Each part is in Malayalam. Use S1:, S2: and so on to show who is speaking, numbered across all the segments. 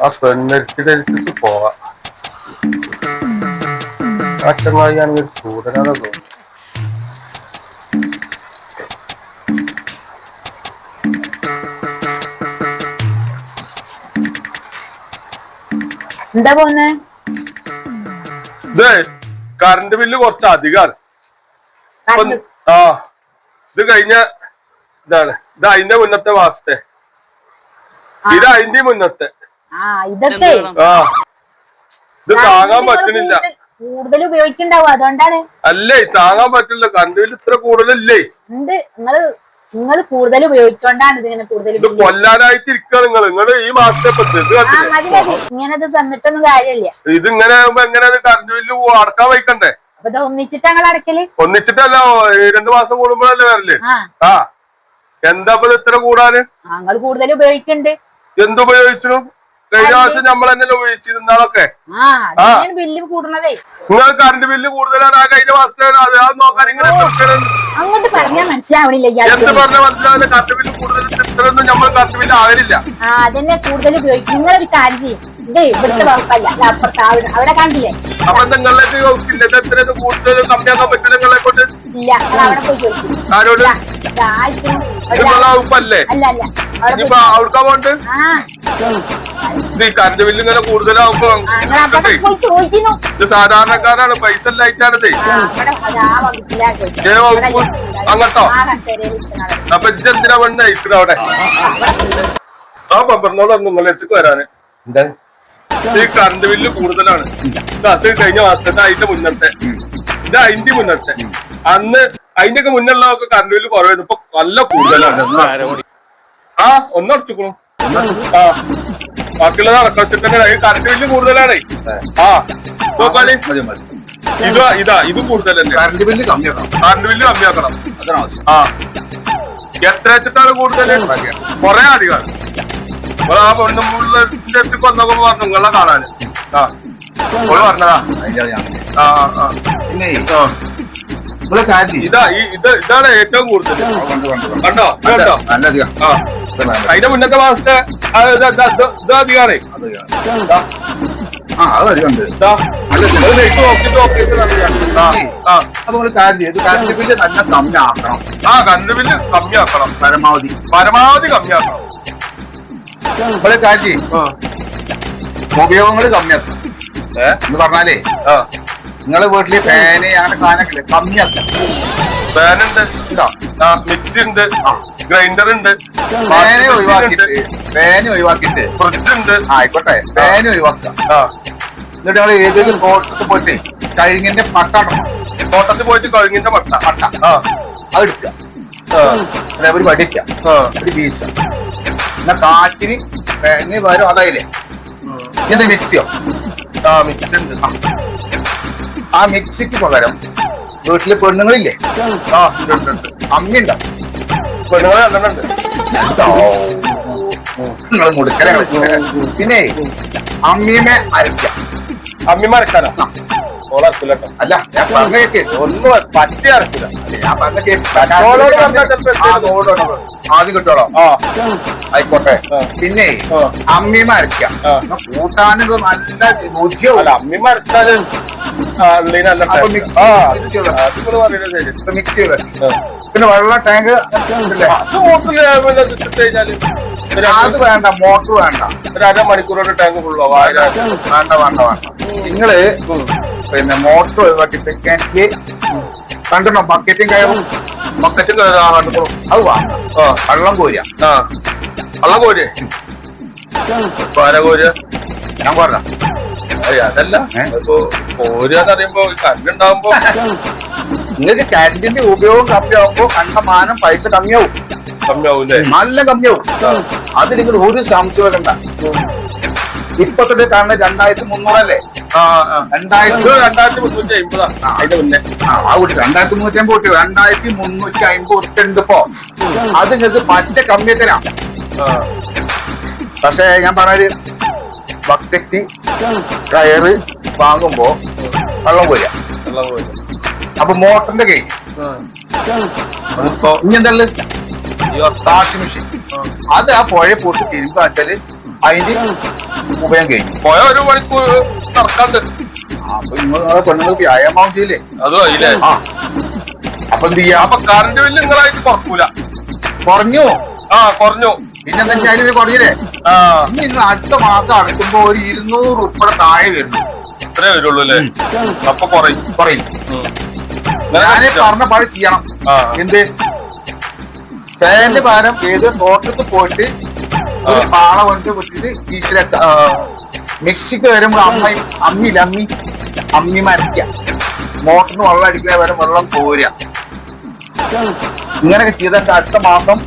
S1: ആ പെണ്ണെടുത്ത് ധരിച്ചിട്ട് പോവാം. ആ ചങ്ങായി സൂര്യനാണ് തോന്നുന്നു
S2: എന്താ പോന്നെ
S1: കറണ്ട് ബില്ല് കുറച്ച് ആ ഇത് കഴിഞ്ഞ ഇതാണ്. ഇത് അതിന്റെ മുന്നത്തെ മാസത്തെ ഇത് അതിന്റെ മുന്നത്തെ.
S2: ആ ഇതൊക്കെ.
S1: ആ. ഇത് താങ്ങാൻ പറ്റുന്നില്ല.
S2: കൂടുതൽ ഉപയോഗിക്കണ്ടാവും? അതുകൊണ്ടാണ്.
S1: അല്ലേ താങ്ങാൻ പറ്റില്ല കണ്ടുവിൽ ഇത്ര കൂടുതലല്ലേ?
S2: ഉണ്ട്. നിങ്ങൾ നിങ്ങൾ കൂടുതൽ ഉപയോഗിച്ചോണ്ടാണ് ഇതിങ്ങനെ കൂടുതൽ
S1: ഇത് കൊല്ലാനായിട്ട് ഇരിക്കുക നിങ്ങൾ നിങ്ങൾ ഈ മാസത്തെ
S2: ഇങ്ങനെ തന്നിട്ടൊന്നും കാര്യമില്ല.
S1: ഇത് ഇങ്ങനെ ആകുമ്പോ എങ്ങനെ കറണ്ട് ബില്ല് അടക്കാൻ വയ്ക്കണ്ടേ?
S2: ഒന്നിച്ചിട്ട് ഞങ്ങൾ അടക്കൽ?
S1: ഒന്നിച്ചിട്ടല്ല രണ്ടു മാസം കൂടുമ്പോഴല്ലേ വരൽ?
S2: ആ.
S1: എന്താ ഇത്ര കൂടാന്?
S2: ഞങ്ങൾ കൂടുതൽ ഉപയോഗിക്കുന്നുണ്ട്
S1: എന്തുപയോഗിച്ചു കഴിഞ്ഞ പ്രാവശ്യം നമ്മൾ തന്നെ ഉപയോഗിച്ചിരുന്നാളൊക്കെ
S2: ബില്ല് കൂടുന്നതേ
S1: നിങ്ങൾ കറണ്ട് ബില്ല് കൂടുതലാണ്. ആ കഴിഞ്ഞ മാസത്തെ അത്. നോക്കാൻ ഇങ്ങനെ.
S2: അങ്ങോട്ട് പറഞ്ഞാൽ മനസ്സിലാവണില്ല
S1: എന്ത് പറഞ്ഞ മനസ്സിലാവില്ല കറണ്ട് ബില്ല് കൂടുതൽ ഇത്രയൊന്നും നമ്മൾ ബില്ല് ആകലില്ല
S2: അതന്നെ കൂടുതൽ ഉപയോഗിക്കും. നിങ്ങളൊരു കാര്യം ചെയ്യും. ഇത് ഇവിടുത്തെ വകുപ്പല്ല. ഇത് അപ്പുറത്ത് അവിടെ അവിടെ കണ്ടില്ലേ?
S1: നിങ്ങളിലേക്ക് ഇല്ല ഇത് കൂടുതൽ കമ്മിയാക്കാൻ പറ്റും നിങ്ങളെ കൊണ്ട്.
S2: ഇല്ല നിങ്ങൾ അവിടെ പോയി ചോദിക്കും.
S1: ആരോട്?
S2: ഇതായിട്ടും
S1: നിങ്ങളെ വകുപ്പല്ലേ?
S2: അല്ല അല്ല. അവിടെ
S1: ഇനിയിപ്പോ അവിടുത്തെ പോണ്ട്
S2: ആ.
S1: ഇത് കറണ്ട് ബില്ല് ഇങ്ങനെ കൂടുതലാവുമ്പോ ഇത് സാധാരണക്കാരാണ് പൈസ
S2: എല്ലാം അയച്ചാണത്
S1: ഏ വകുപ്പ്? അങ്ങോട്ടോ? അപ്പൊ ഇജ്ജ് എന്തിനാ പെണ്ണ് ഇത്ര അവിടെ? ആ പമ്പറിനോട് നിങ്ങളേക്ക് വരാന്.
S3: എന്താ?
S1: ഈ കറണ്ട് ബില്ല് കൂടുതലാണ്. ഇത് അത് കഴിഞ്ഞ മാസത്തെ അതിന്റെ മുന്നത്തെ. ഇത് അതിന്റെ മുന്നത്തെ. അന്ന് അതിന്റെ ഒക്കെ മുന്നുള്ളതൊക്കെ കറണ്ട് ബില്ല് കുറവായിരുന്നു. ഇപ്പൊ നല്ല കൂടുതലാണ്. ആ ഒന്നടച്ചിക്കണു. ആ. ബാക്കിയുള്ളത് അടക്കച്ചിട്ട് കറക്റ്റ് കൂടുതലാണ്. ആ നോക്കാളി ഇത് ഇതാ ഇതാ തന്നെ
S3: കറണ്ട് ബില്ല് കമ്മിയാക്കണം.
S1: കറണ്ട് ബില്ല് കമ്മിയാക്കണം. ആ. എത്ര വെച്ചിട്ടാണ് കൂടുതൽ കൊറേ അധികം ആ പെണ്ണുമ്പിള്ള അടുത്ത് കൊന്നൊക്കെ പറഞ്ഞു നിങ്ങളെ കാണാൻ ആ. പറഞ്ഞതാ. ആ ആ.
S3: ഇവിടെ.
S1: ഇതാ ഈ ഇത് ഇതാണ് ഏറ്റവും കൂടുതൽ.
S3: കണ്ടു, കണ്ടു,
S1: ആ. അതിന്റെ മുന്നത്തെ മാസത്തെ ഇത് അധികമാണ്
S3: ആ അത് അധികം ഉണ്ട് നല്ല
S1: നോക്കിയിട്ട് ആ ആ
S3: അപ്പൊ നമ്മൾ കാര്യം ചെയ്യും. കറണ്ട് ബില്ല് നല്ല കമ്മി ആക്കണം
S1: ആ കറണ്ട് ബില്ല് കമ്മിയാക്കണം.
S3: പരമാവധി.
S1: പരമാവധി കമ്മിയാക്കണം.
S3: നമ്മൾ കാര്യം ചെയ്യും. ഉപയോഗങ്ങൾ കമ്മിയാക്കണം എന്ന് പറഞ്ഞാലേ
S1: ആ.
S3: നിങ്ങളെ വീട്ടിൽ ഫാന് അങ്ങനെ സാധനങ്ങളെ കമ്മിയല്ല
S1: ഫാനുണ്ട്
S3: ഉണ്ടോ
S1: മിക്സി ഉണ്ട്. ഗ്രൈൻഡർ ഉണ്ട്.
S3: ഫാന് ഒഴിവാക്കിട്ട് ഫാന് ഒഴിവാക്കിട്ട്
S1: ഫ്രിഡ്ജ് ഉണ്ട്.
S3: ആയിക്കോട്ടെ. ഫാന് ഒഴിവാക്കാം എന്നിട്ട് ഞങ്ങൾ ഏതെങ്കിലും തോട്ടത്തിൽ പോയിട്ട് കഴിഞ്ഞിന്റെ പട്ട
S1: തോട്ടത്തിൽ പോയിട്ട് കഴുങ്ങിന്റെ
S3: പട്ട.
S1: ആ.
S3: അത് എടുക്കുക. ഒരു വടിക്ക ഒരു വീശ എന്നാ കാറ്റിന് ഫാന് വരും അതായില്ലേ? ഇത് മിക്സിയോ?
S1: ആ മിക്സി ഉണ്ട്.
S3: ആ മിക്സിക്ക് പകരം വീട്ടിൽ പെണ്ണുങ്ങളില്ലേ?
S1: ആ ഉണ്ട് ഉണ്ട്. ഉണ്ട്
S3: അമ്മി ഉണ്ടോ
S1: പെണ്ണുങ്ങളെ രണ്ടെണ്ണുണ്ട്
S3: നിങ്ങൾ മുടുക്കല പിന്നെ അമ്മീനെ അരക്കാം
S1: അമ്മി അരക്കാനോ ഓളറക്കില്ല കേട്ടോ.
S3: അല്ല ഞാൻ പറഞ്ഞ കേക്ക്
S1: ഒന്നും പറ്റി അരക്കില്ല
S3: ഞാൻ പറഞ്ഞ കേക്ക് ആദ്യം കിട്ടോളോ ആയിക്കോട്ടെ. പിന്നെ. അമ്മീമ അരക്കാം കൂട്ടാനൊക്കെ നല്ല രുചിയാവും.
S1: അല്ല അമ്മി ആ ഉള്ളിന് നല്ല
S3: അപ്പൊ
S1: taste.
S3: mix
S1: ആ
S3: mix ചെയ്ത്
S1: അത് നിങ്ങൾ പറയുന്നത് ശരി
S3: ഇപ്പൊ മിക്സ് ചെയ്ത് പിന്നെ വെള്ള ടാങ്ക്
S1: അത്
S3: വേണ്ട മോട്ടർ വേണ്ട.
S1: ഒരു അരമണിക്കൂറോടെ ടാങ്ക് ഫുള്ളോ
S3: വേണ്ട വേണ്ട വേണ്ട. നിങ്ങൾ പിന്നെ മോട്ടർ ഒഴിവാക്കി തെക്കാൻ കണ്ടോ ബക്കറ്റും കയറും.
S1: ബക്കറ്റും കണ്ടുപോകും
S3: അത് വാ.
S1: ആ.
S3: വെള്ളം കോരിയ
S1: ആ. വള്ളം കോര്. പാര കോരിയ
S3: ഞാൻ പറഞ്ഞ
S1: അതല്ല? ഇപ്പൊ നിങ്ങക്ക് അറിയുമ്പോ കല്ലുണ്ടാവുമ്പോ
S3: നിങ്ങൾക്ക് കറന്റിന്റെ ഉപയോഗം കമ്മിയാവുമ്പോ കണ്ടമാനം പൈസ കമ്മിയാവും.
S1: കമ്മിയാവും
S3: നല്ല കമ്മിയാവും. അത് നിങ്ങൾ ഒരു സംശയം വേണ്ട. ഇപ്പത്തെ കാരണം രണ്ടായിരത്തി മുന്നൂറല്ലേ? രണ്ടായിരത്തി
S1: മുന്നൂറ്റി അമ്പതാ അതിന്റെ മുന്നേ.
S3: ആ ആ കൂട്ടി രണ്ടായിരത്തി മുന്നൂറ്റി അമ്പത് കൂട്ടി. രണ്ടായിരത്തി മുന്നൂറ്റി അമ്പത് രണ്ട് ഇപ്പോ. അത് നിങ്ങൾക്ക് പറ്റ കമ്മി തരാം പക്ഷേ ഞാൻ പറഞ്ഞൊരു ബക്കറ്റ് കയറ് വാങ്ങുമ്പോ വെള്ളം പോരാ. അപ്പൊ മോട്ടറിന്റെ കൈ ഇനി എന്തല്ലേ?
S1: ഈ
S3: വാഷിംഗ് മെഷീൻ. അത് ആ പുഴ പൊട്ടി തിരുമ്പാച്ചാൽ അതിന്റെ ഉപയോഗം കഴിഞ്ഞു.
S1: പോയ ഒരു മണിക്കൂർ നടക്കാണ്ട്
S3: അപ്പൊ നിങ്ങളെ പെണ്ണുങ്ങൾക്ക് വ്യായാമം ചെയ്യില്ലേ?
S1: അതും ആയില്ലേ
S3: ആ. അപ്പൊ എന്ത് ചെയ്യാം?
S1: അപ്പൊ കറണ്ട് ബില്ല് നിങ്ങളായിട്ട് കുറക്കൂല.
S3: കുറഞ്ഞു?
S1: ആ കുറഞ്ഞു.
S3: പിന്നെന്താ അതിന് കുറഞ്ഞില്ലേ? ഇനി നിങ്ങൾ അടുത്ത മാസം അടക്കുമ്പോ ഒരു ഇരുന്നൂറ് ഉൾപ്പെടെ താഴെ വരുന്നു.
S1: ഇത്രേ വരുള്ളൂ അല്ലേ? അപ്പൊ കുറയും. ഉം.
S3: ഞാനേ പറഞ്ഞ പഴം ചെയ്യണം. എന്ത്? ഫാന്റെ പകരം ഏത് ഹോട്ടലിൽ പോയിട്ട് ഒരു. പാള കൊണ്ട് വിട്ടിട്ട്
S1: വീട്ടിലെ
S3: മെക്സിക്കോ വരുമ്പോ അമ്മ അമ്മിയില്ല അമ്മി? അമ്മി മരയ്ക്ക മോട്ടറിന് വെള്ളം അടിക്കുന്ന വരെ വെള്ളം പോരുക. ഇങ്ങനെയൊക്കെ ചെയ്തിട്ട് അടുത്ത മാസം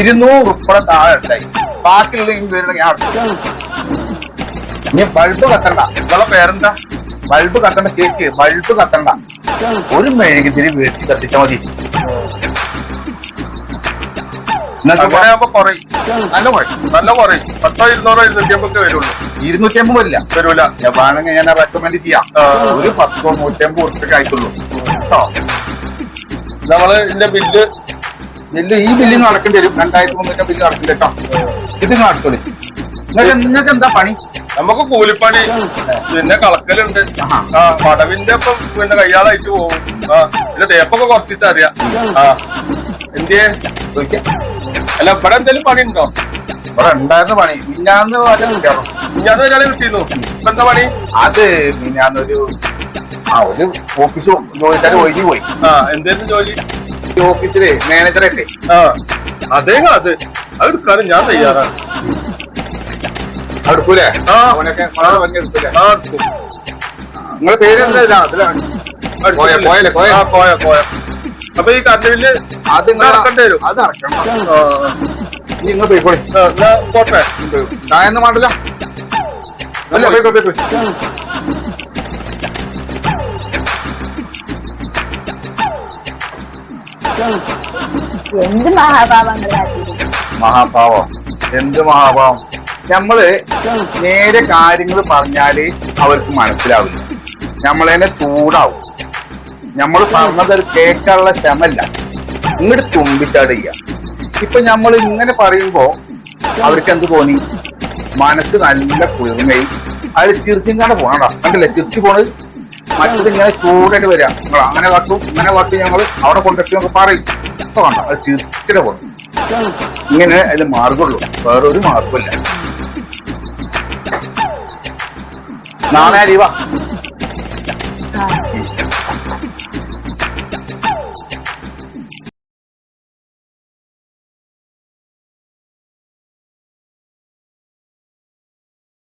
S3: ഇരുന്നൂറ് ഉൾപ്പെടെ താഴെ ഉണ്ടായി ബാക്കിയുള്ള ഇനി വരുന്ന ഞാൻ. ഇനി ബൾബ് കത്തണ്ട.
S1: നിങ്ങളെ പേരെന്താ?
S3: ബൾബ് കത്തണ്ട കേക്ക്. ബൾബ് കത്തണ്ട. ഒരു മെഴുകുതിരി വീട്ടിൽ കത്തിച്ചാൽ മതി.
S1: ആകുമ്പോ കുറയും.
S3: നല്ല
S1: നല്ല കുറയും. പത്തോ ഇരുന്നൂറോ ഇരുന്നൂറ്റി അമ്പൊക്കെ വരുള്ളൂ.
S3: ഇരുന്നൂറ്റി അമ്പത് വരില്ല.
S1: വരൂല.
S3: ഞാൻ വേണമെങ്കിൽ ഞാൻ റെക്കമെൻഡ് ചെയ്യാം. ഒരു പത്തോ നൂറ്റമ്പത് ഉറുപ്പൊക്കെ ആയിട്ടുള്ളൂ. കേട്ടോ
S1: നമ്മൾ ഇതിന്റെ ബില്ല്
S3: ബില്ല് ഈ ബില്ല് നടക്കേണ്ടി വരും. രണ്ടായിരത്തി മുന്നൂറ്റി ബില്ല് നടക്കേണ്ടി കേട്ടോ ഇത് നടക്കൂല നിങ്ങൾക്ക് നിങ്ങൾക്ക് എന്താ പണി?
S1: നമുക്ക് കൂലിപ്പണി പിന്നെ കളക്കലുണ്ട്. ആ പടവിന്റെ ഒപ്പം പിന്നെ കയ്യാളായിട്ട് പോകും. ആ പിന്നെ തേപ്പൊക്കെ കുറച്ചിട്ട് അറിയാം ആ. എന്തിയെ?
S3: ചോദിക്കാം.
S1: അല്ല ഇവിടെ എന്തെങ്കിലും പണി ഉണ്ടോ
S3: ഇവിടെ ഉണ്ടായിരുന്ന പണി. മിന്നാന്ന് വല്ലതും കിട്ടിയാണോ
S1: ഞാൻ ഒരാളെ കിട്ടിയിരുന്നു. ഇപ്പൊ എന്താ പണി?
S3: അത് മിന്നാന്നൊരു ആ ഒരു ഓഫീസ് ജോലിക്കാർ ഒഴിഞ്ഞു പോയി.
S1: ആ എന്തേലും ജോലി?
S3: ഈ ഓഫീസിലെ മാനേജറൊക്കെ
S1: ആ അതേ. അത് അതെടുക്കാനും ഞാൻ തയ്യാറാണ്.
S3: എടുക്കൂലേ?
S1: ആ.
S3: അവനൊക്കെ വളരെ ഭംഗി എടുക്കൂലേ?
S1: ആ എടുക്കും.
S3: നിങ്ങളെ പേര് എന്താ? പോയ, പോയല്ലേ, പോയ.
S1: പോയ പോയ. അപ്പൊ ഈ കറണ്ട് ബില്ല്
S3: അത് ഇറക്കേണ്ടി
S1: നടക്കേണ്ടി വരും.
S3: അത് നിങ്ങൾ പോയിക്കോളി.
S1: എന്നാ
S3: വേണ്ടല്ലോ അല്ല പോയിക്കോ പോയിക്കോ
S2: എന്ത്
S3: മഹാഭാവം എന്ത് മഹാഭാവം? നമ്മൾ നേരെ കാര്യങ്ങൾ പറഞ്ഞാൽ അവർക്ക് മനസ്സിലാവില്ല. നമ്മളതിനെ ചൂടാവും. നമ്മൾ പറഞ്ഞത് കേൾക്കാനുള്ള ക്ഷമല്ല ഇങ്ങോട്ട് ചുമ്പിച്ചാട് ചെയ്യാം ഇപ്പൊ നമ്മൾ ഇങ്ങനെ പറയുമ്പോ അവർക്ക് എന്ത് തോന്നി? മനസ്സ് നല്ല കുളിർമയും അത് ചിരിച്ചിങ്ങാണ്ട് പോണടാ കണ്ടില്ലേ? തിരിച്ചു പോണത് മറ്റത് ഇങ്ങനെ ചൂടായിട്ട് വരിക നിങ്ങൾ അങ്ങനെ കാട്ടും ഇങ്ങനെ കാട്ടും ഞങ്ങൾ അവിടെ കൊണ്ടെത്തി നമുക്ക് പറയും. ഇപ്പൊ കണ്ടോ? അത് ചിരിച്ചിട്ട് പോണം. ഇങ്ങനെ അതിന് മാർഗമുള്ളൂ വേറൊരു മാർഗമില്ല നാളെ അരിവാ